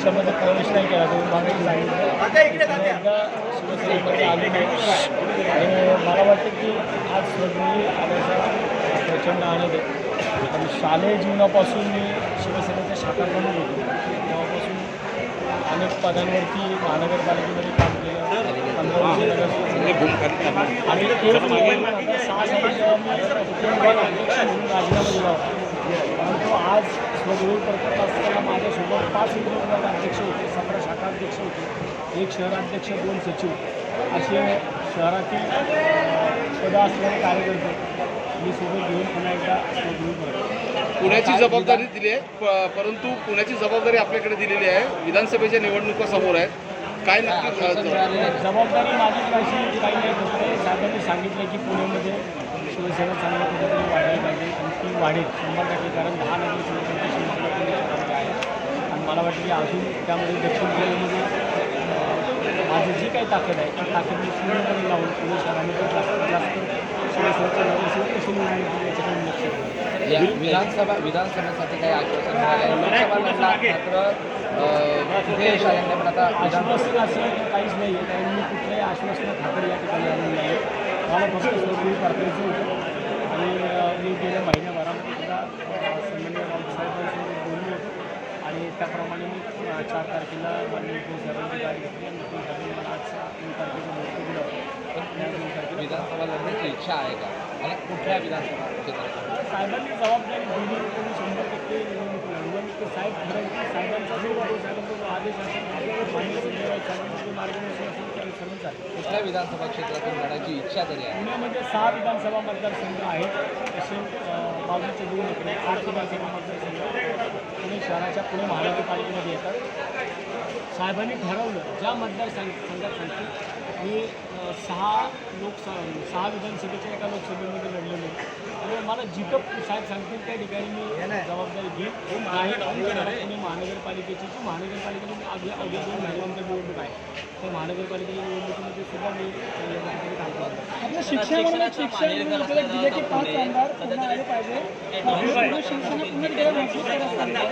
पक्षामध्ये प्रवेश नाही केला तुम्ही मागे सांगितलं एकदा शिवसेनेमध्ये आले नाही. आणि मला वाटतं की आज स्वतंत्री आल्याचा प्रचंड आनंद आहे आणि शालेय जीवनापासून मी शिवसेनेच्या शाखा बनत होतो. तेव्हापासून अनेक पदांवरती महानगरपालिकेमध्ये काम केलं. पंधरा वर्ष नगरसेवक आणि सहा साली जेव्हा मी उपविभाग अध्यक्ष म्हणून राजीनामा दिला होता परंतु आज स्वगृही करत असताना माझ्यासोबत पाच अध्यक्ष होते सतरा शाखा अध्यक्ष होते एक शहराध्यक्ष दोन सचिव. असे शहरातील पदं असलेले कार्यकर्ते मी सोबत घेऊन पुन्हा एकदा स्वगृही करतो पुण्याची जबाबदारी दिली आहे प- परंतु पुण्याची जबाबदारी आपल्याकडे दिलेली आहे. विधानसभेच्या निवडणुका समोर आहेत. काय नक्की जबाबदारी माझी काही नाही. साहेबांनी सांगितलं की पुण्यामध्ये शिवसेना चांगल्या पद्धतीने वाढायला पाहिजे. आणि ती वाढेल शंभर टक्के कारण दहा नगर शिवसेनेची शिवसेना पुणे शहरामध्ये आहे. आणि मला वाटतं की अजून त्यामध्ये दक्षिण पुण्यामध्ये अं, माझी जी काही ताकद आहे ती ताकद मी पूर्णपणे लावून पुणे शहरामध्ये जास्तीत जास्त शिवसेनेचे नगरसेवक कशी निवडून येतील याच्याकडे लक्ष विधानसभा विधानसभेसाठी काही आश्वासन मिळाले पण आश्वासन असं काहीच नाही आहे कारण मी कुठल्याही आश्वासनं खातर या ठिकाणी आलेलं नाही मला फक्त स्वरूपी पाठवायचं होतं. आणि मी गेल्या महिन्याभरामध्ये सुद्धा सन्माननीय राऊतसाहेबांसोबत बोललो होतो. आणि त्याप्रमाणे मी चार तारखेला माननीय उद्धव साहेबांची गाडी घेतली आणि साहेबांनी मला आज तीन तारखेचं मुहूर्त दिलं विधानसभा लढण्याची इच्छा आहे का? आणि कुठल्या विधानसभा साहेबांनी जबाबदारी दिली. कोणी शंभर टक्के निवडणूक लढवून साहेब ठरवतील साहेबांचा जो आदेश कुठल्या विधानसभा क्षेत्रातून लढायची इच्छा तरी आहे? पुण्यामध्ये सहा विधानसभा मतदारसंघ आहेत. तसे बाजूचे दोन आठ विधानसभा मतदारसंघ शहराच्या पुणे महानगरपालिकेमध्ये येतात. साहेबांनी ठरवलं ज्या मतदारसंघ संघात सांगतील मी सहा लोकसभा सहा विधानसभेच्या एका लोकसभेमध्ये लढलेलो. आणि मला जिथं साहेब सांगतील त्या ठिकाणी मी जबाबदारी घेईन. पुणे महानगरपालिकेची जी महानगरपालिकेची अवघ्या अवघ्या दोन महिन्यांची निवडणूक आहे महानगरपालिकेच्या निवडणुकीमध्ये सुद्धा मी चांगल्या पद्धतीने काम करतो आपल्या शिक्षणामध्ये शिक्षण विभाग दिले की पाच आमदार पुन्हा आले पाहिजे. पूर्ण पुन्हा एकदा मजबूत करत असताना.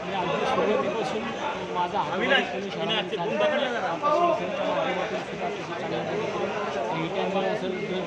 मी अगदी सुरुवातीपासून माझा हातभार